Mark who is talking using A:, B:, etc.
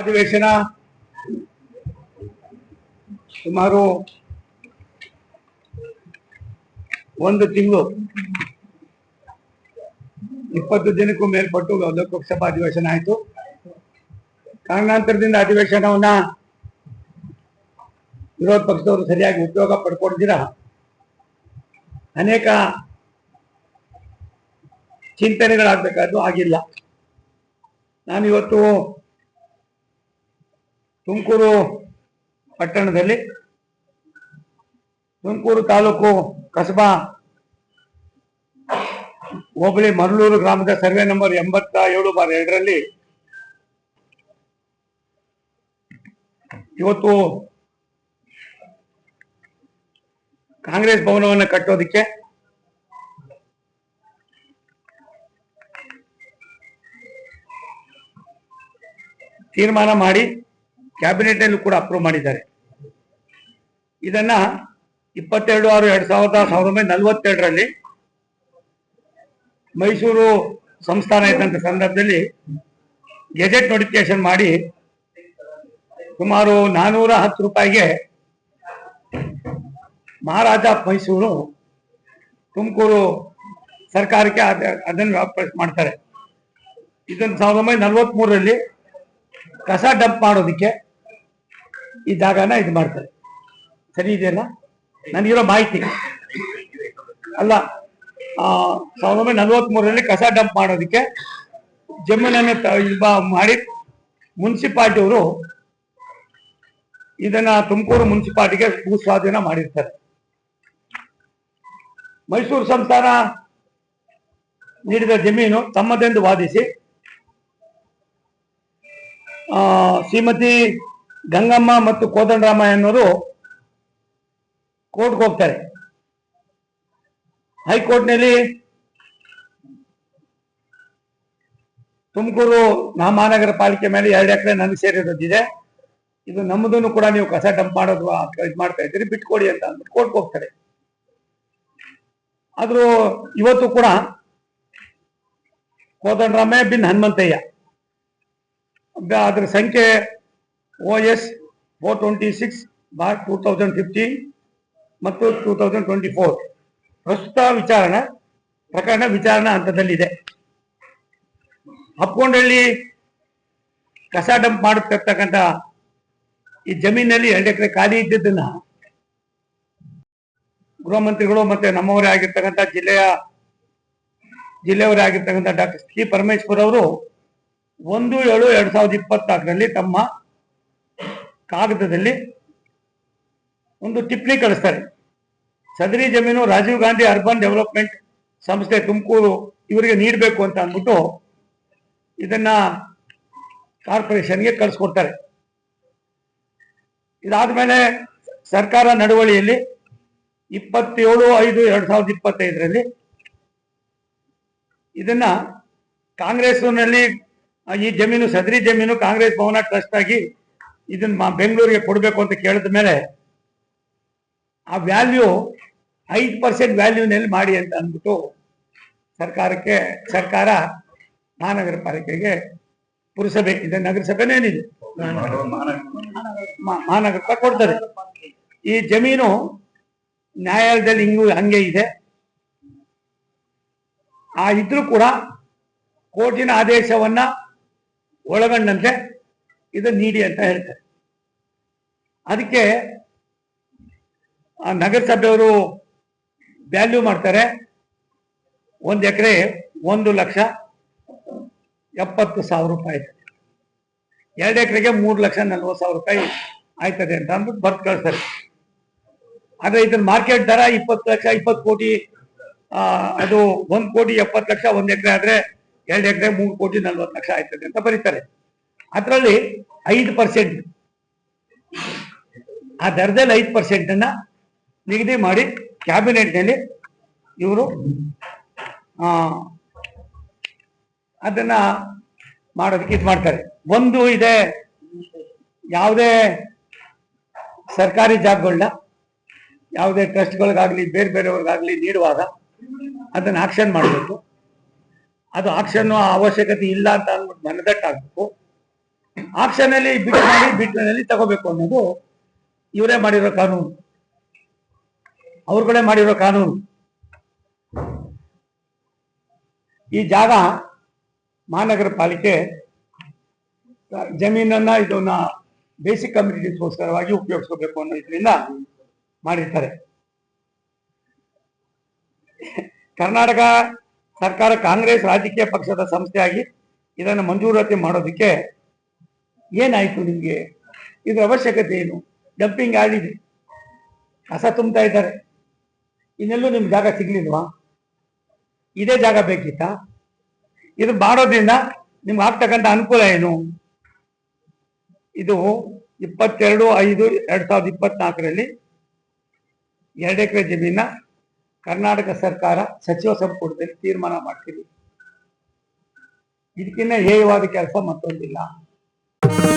A: ಅಧಿವೇಶನ ಸುಮಾರು ಒಂದು ತಿಂಗಳು, ಇಪ್ಪತ್ತು ದಿನಕ್ಕೂ ಮೇಲ್ಪಟ್ಟು ಲೋಕಸಭಾ ಅಧಿವೇಶನ ಆಯಿತು. ಕಾರಣಾಂತರದಿಂದ ಅಧಿವೇಶನವನ್ನ ವಿರೋಧ ಪಕ್ಷದವರು ಸರಿಯಾಗಿ ಉಪಯೋಗ ಪಡ್ಕೊಂಡಿದ್ದೀರಾ? ಅನೇಕ ಚಿಂತನೆಗಳಾಗಬೇಕಾದ್ರು ಆಗಿಲ್ಲ. ನಾನು ಇವತ್ತು ತುಮಕೂರು ಪಟ್ಟಣದಲ್ಲಿ, ತುಮಕೂರು ತಾಲೂಕು ಕಸಬಾ, ಹೋಬಳಿ ಮರಳೂರು ಗ್ರಾಮದ ಸರ್ವೆ ನಂಬರ್ ಎಂಬತ್ತ ಏಳು ಬಾರ್ ಎರಡರಲ್ಲಿ ಇವತ್ತು ಕಾಂಗ್ರೆಸ್ ಭವನವನ್ನು ಕಟ್ಟೋದಕ್ಕೆ ತೀರ್ಮಾನ ಮಾಡಿ ಕ್ಯಾಬಿನೆಟ್ ಅಲ್ಲೂ ಕೂಡ ಅಪ್ರೂವ್ ಮಾಡಿದ್ದಾರೆ. ಇದನ್ನ ಇಪ್ಪತ್ತೆರಡು ಆರು ಎರಡ್ ಸಾವಿರದ ಸಾವಿರದ ಒಂಬೈನೂರ ನಲವತ್ತೆರಡರಲ್ಲಿ ಮೈಸೂರು ಸಂಸ್ಥಾನ ಇದ್ದಂತ ಸಂದರ್ಭದಲ್ಲಿ ಗೆಜೆಟ್ ನೋಟಿಫಿಕೇಶನ್ ಮಾಡಿ ಸುಮಾರು ನಾನೂರ ಹತ್ತು ರೂಪಾಯಿಗೆ ಮಹಾರಾಜ ಮೈಸೂರು ತುಮಕೂರು ಸರ್ಕಾರಕ್ಕೆ ಅದ- ಅದನ್ನು ವ್ಯಾಪಾರ ಮಾಡ್ತಾರೆ. ಇದನ್ನು ಸಾವಿರದ ಒಂಬೈನೂರ ನಲವತ್ಮೂರರಲ್ಲಿ ಕಸ ಡಂಪ್ ಮಾಡೋದಕ್ಕೆ ಈ ಜಾಗನ ಇದು ಮಾಡ್ತಾರೆ. ಸರಿ ಇದೆಯಲ್ಲ? ನನಗಿರೋ ಮಾಹಿತಿ. ಅಲ್ಲ ಸಾವಿರದ ಒಂಬೈನೂರ ನಲವತ್ಮೂರರಲ್ಲಿ ಕಸ ಡಂಪ್ ಮಾಡೋದಕ್ಕೆ ಜಮೀನನ್ನು ಮಾಡಿ ಇದು ಅವರು ಮಾಡಿ ಮುನ್ಸಿಪಾಲ್ಟಿಯವರು ಇದನ್ನ ತುಮಕೂರು ಮುನ್ಸಿಪಾಲ್ಟಿಗೆ ಭೂ ಸ್ವಾಧೀನ ಮಾಡಿರ್ತಾರೆ. ಮೈಸೂರು ಸಂಸ್ಥಾನ ನೀಡಿದ ಜಮೀನು ತಮ್ಮದೆಂದು ವಾದಿಸಿ ಆ, ಶ್ರೀಮತಿ ಗಂಗಮ್ಮ ಮತ್ತು ಕೋದಂಡರಾಮ ಎನ್ನುವರು ಕೋರ್ಟ್ಗೆ ಹೋಗ್ತಾರೆ. ಹೈಕೋರ್ಟ್ನಲ್ಲಿ ತುಮಕೂರು ಮಹಾನಗರ ಪಾಲಿಕೆ ಮೇಲೆ ಎರಡು ಎಕರೆ ನನಗೆ ಸೇರಿರೋದಿದೆ. ಇದು ನಮ್ಮದನ್ನು ಕೂಡ ನೀವು ಕಸ ಡಂಪ್ ಮಾಡೋದು ಇದು ಮಾಡ್ತಾ ಇದ್ದೀರಿ, ಬಿಟ್ಕೊಡಿ ಅಂತ ಅಂದ್ಬಿಟ್ಟು ಕೋರ್ಟ್ಗೆ ಹೋಗ್ತಾರೆ. ಆದ್ರೂ ಇವತ್ತು ಕೂಡ ಕೋದಂಡರಾಮಯ್ಯ ಬಿನ್ ಹನುಮಂತಯ್ಯ. ಅದ್ರ ಸಂಖ್ಯೆ S four twenty six bar two thousand fifteen ಮತ್ತು ಟೂ ತೌಸಂಡ್ ಟ್ವೆಂಟಿ ಫೋರ್ ಪ್ರಸ್ತುತ ವಿಚಾರಣೆ ಪ್ರಕರಣ ವಿಚಾರಣಾ ಹಂತದಲ್ಲಿದೆ. ಹಪ್ಕೊಂಡಳ್ಳಿ ಕಸ ಡಂಪ್ ಮಾಡುತ್ತಿರ್ತಕ್ಕಂಥ ಈ ಜಮೀನಿನಲ್ಲಿ ಎರಡು ಎಕರೆ ಖಾಲಿ ಇದ್ದಿದ್ದನ್ನ ಗೃಹ ಮಂತ್ರಿಗಳು ಮತ್ತೆ ನಮ್ಮವರೇ ಆಗಿರ್ತಕ್ಕಂಥ ಜಿಲ್ಲೆಯ, ಜಿಲ್ಲೆಯವರೇ ಆಗಿರ್ತಕ್ಕಂಥ ಡಾಕ್ಟರ್ ಸಿ ಪರಮೇಶ್ವರ್ ಅವರು ಒಂದು ಏಳು ಎರಡ್ ಸಾವಿರದ ಇಪ್ಪತ್ನಾಲ್ಕರಲ್ಲಿ ತಮ್ಮ ಕಾಗದದಲ್ಲಿ ಒಂದು ಟಿಪ್ಪಣಿ ಕಳಿಸ್ತಾರೆ. ಸದರಿ ಜಮೀನು ರಾಜೀವ್ ಗಾಂಧಿ ಅರ್ಬನ್ ಡೆವಲಪ್ಮೆಂಟ್ ಸಂಸ್ಥೆ ತುಮಕೂರು ಇವರಿಗೆ ನೀಡಬೇಕು ಅಂತ ಅಂದ್ಬಿಟ್ಟು ಇದನ್ನ ಕಾರ್ಪೊರೇಷನ್ಗೆ ಕಳಿಸ್ಕೊಡ್ತಾರೆ. ಇದಾದ್ಮೇಲೆ ಸರ್ಕಾರ ನಡವಳಿಯಲ್ಲಿ ಇಪ್ಪತ್ತೇಳು ಐದು ಎರಡ್ ಸಾವಿರದ ಇಪ್ಪತ್ತೈದರಲ್ಲಿ ಇದನ್ನ ಕಾಂಗ್ರೆಸ್ನಲ್ಲಿ ಈ ಜಮೀನು ಸದರಿ ಜಮೀನು ಕಾಂಗ್ರೆಸ್ ಭವನ ಟ್ರಸ್ಟ್ ಆಗಿ ಇದನ್ನ ಬೆಂಗಳೂರಿಗೆ ಕೊಡಬೇಕು ಅಂತ ಕೇಳಿದ ಮೇಲೆ ಆ ವ್ಯಾಲ್ಯೂ ಐದು ಪರ್ಸೆಂಟ್ ವ್ಯಾಲ್ಯೂನಲ್ಲಿ ಮಾಡಿ ಅಂತ ಅಂದ್ಬಿಟ್ಟು ಸರ್ಕಾರಕ್ಕೆ, ಸರ್ಕಾರ ಮಹಾನಗರ ಪಾಲಿಕೆಗೆ ಪುರಸಭೆ ಇದೆ ನಗರಸಭೆನೇನಿದೆ ಮಹಾನಗರ ಪಾಲಿಕೆ ಕೊಡ್ತದೆ. ಈ ಜಮೀನು ನ್ಯಾಯಾಲಯದಲ್ಲಿ ಹಿಂಗೂ ಹಂಗೆ ಇದೆ. ಆ ಇದ್ರೂ ಕೂಡ ಕೋರ್ಟಿನ ಆದೇಶವನ್ನ ಒಳಗೊಂಡಂತೆ ಇದು ನೀಡಿ ಅಂತ ಹೇಳ್ತಾರೆ. ಅದಕ್ಕೆ ಆ ನಗರಸಭೆಯವರು ವ್ಯಾಲ್ಯೂ ಮಾಡ್ತಾರೆ. ಒಂದು ಎಕರೆ ಒಂದು ಲಕ್ಷ ಎಪ್ಪತ್ತು ಸಾವಿರ ರೂಪಾಯಿ. ಎರಡು ಎಕರೆಗೆ ಮೂರು ಲಕ್ಷ ನಲ್ವತ್ತು ಸಾವಿರ ರೂಪಾಯಿ ಆಯ್ತದೆ ಅಂತ ಅಂದ್ಬಿಟ್ಟು ಬರ್ತ್ ಕಳಿಸ್ತಾರೆ. ಆದರೆ ಇದನ್ನ ಮಾರ್ಕೆಟ್ ದರ ಇಪ್ಪತ್ತು ಲಕ್ಷ, ಇಪ್ಪತ್ತು ಕೋಟಿ ಅದು ಒಂದು ಕೋಟಿ ಎಪ್ಪತ್ತು ಲಕ್ಷ ಒಂದು ಎಕರೆ ಆದ್ರೆ ಎರಡು ಎಕರೆ ಮೂರು ಕೋಟಿ ನಲ್ವತ್ತು ಲಕ್ಷ ಆಯ್ತದೆ ಅಂತ ಬರೀತಾರೆ. ಅದರಲ್ಲಿ ಐದು ಪರ್ಸೆಂಟ್ ಆ ದರದಲ್ಲಿ ಐದು ಪರ್ಸೆಂಟ್ ಅನ್ನ ನಿಗದಿ ಮಾಡಿ ಕ್ಯಾಬಿನೆಟ್ನಲ್ಲಿ ಇವರು ಅದನ್ನ ಮಾಡೋದಕ್ಕೆ ಇದು ಮಾಡ್ತಾರೆ. ಒಂದು ಇದೆ ಯಾವುದೇ ಸರ್ಕಾರಿ ಜಾಗಗಳನ್ನ ಯಾವುದೇ ಟ್ರಸ್ಟ್ಗಳಿಗಾಗಲಿ, ಬೇರೆ ಬೇರೆಯವ್ರಿಗಾಗಲಿ ನೀಡುವಾಗ ಅದನ್ನ ಆಕ್ಷನ್ ಮಾಡಬೇಕು. ಅದು ಆಕ್ಷನ್ ಅವಶ್ಯಕತೆ ಇಲ್ಲ ಅಂತ ಅಂದ್ಬಿಟ್ಟು ಮನದಟ್ಟಾಗಬೇಕು ಆಪ್ಷನ್ ಅಲ್ಲಿ ಬಿಡ್ ಮಾಡಿ ಬಿಡ್ನಲ್ಲಿ ತಗೋಬೇಕು ಅನ್ನೋದು ಇವರೇ ಮಾಡಿರೋ ಕಾನೂನು. ಅವ್ರುಗಳೇ ಮಾಡಿರೋ ಕಾನೂನು. ಈ ಜಾಗ ಮಹಾನಗರ ಪಾಲಿಕೆ ಜಮೀನನ್ನ ಇದನ್ನ ಬೇಸಿಕ್ ಕಮ್ಯುನಿಟೀಸ್ಗೋಸ್ಕರವಾಗಿ ಉಪಯೋಗಿಸ್ಕೋಬೇಕು ಅನ್ನೋ ಇದರಿಂದ ಮಾಡಿರ್ತಾರೆ. ಕರ್ನಾಟಕ ಸರ್ಕಾರ ಕಾಂಗ್ರೆಸ್ ರಾಜಕೀಯ ಪಕ್ಷದ ಸಂಸ್ಥೆಯಾಗಿ ಇದನ್ನು ಮಂಜೂರಾತಿ ಮಾಡೋದಕ್ಕೆ ಏನಾಯ್ತು ನಿಮ್ಗೆ? ಇದ್ರ ಅವಶ್ಯಕತೆ ಏನು? ಡಂಪಿಂಗ್ ಆಗಿದೆ. ಕಸ ತುಂಬ್ತಾ ಇದ್ದಾರೆ. ಇನ್ನೆಲ್ಲೂ ನಿಮ್ಗೆ ಜಾಗ ಸಿಗ್ಲಿಲ್ವಾ? ಇದೇ ಜಾಗ ಬೇಕಿತ್ತಾ? ಇದು ಮಾಡೋದ್ರಿಂದ ನಿಮ್ಗೆ ಆಗ್ತಕ್ಕಂಥ ಅನುಕೂಲ ಏನು? ಇದು ಇಪ್ಪತ್ತೆರಡು ಐದು ಎರಡು ಸಾವಿರದ ಇಪ್ಪತ್ನಾಲ್ಕರಲ್ಲಿ ಎರಡು ಎಕರೆ ಜಮೀನ ಕರ್ನಾಟಕ ಸರ್ಕಾರ ಸಚಿವ ಸಂಪುಟದಲ್ಲಿ ತೀರ್ಮಾನ ಮಾಡ್ತೀವಿ ಇದಕ್ಕಿಂತ ಹೇಯವಾದ ಕೆಲಸ ಮತ್ತೊಂದಿಲ್ಲ. Thank you.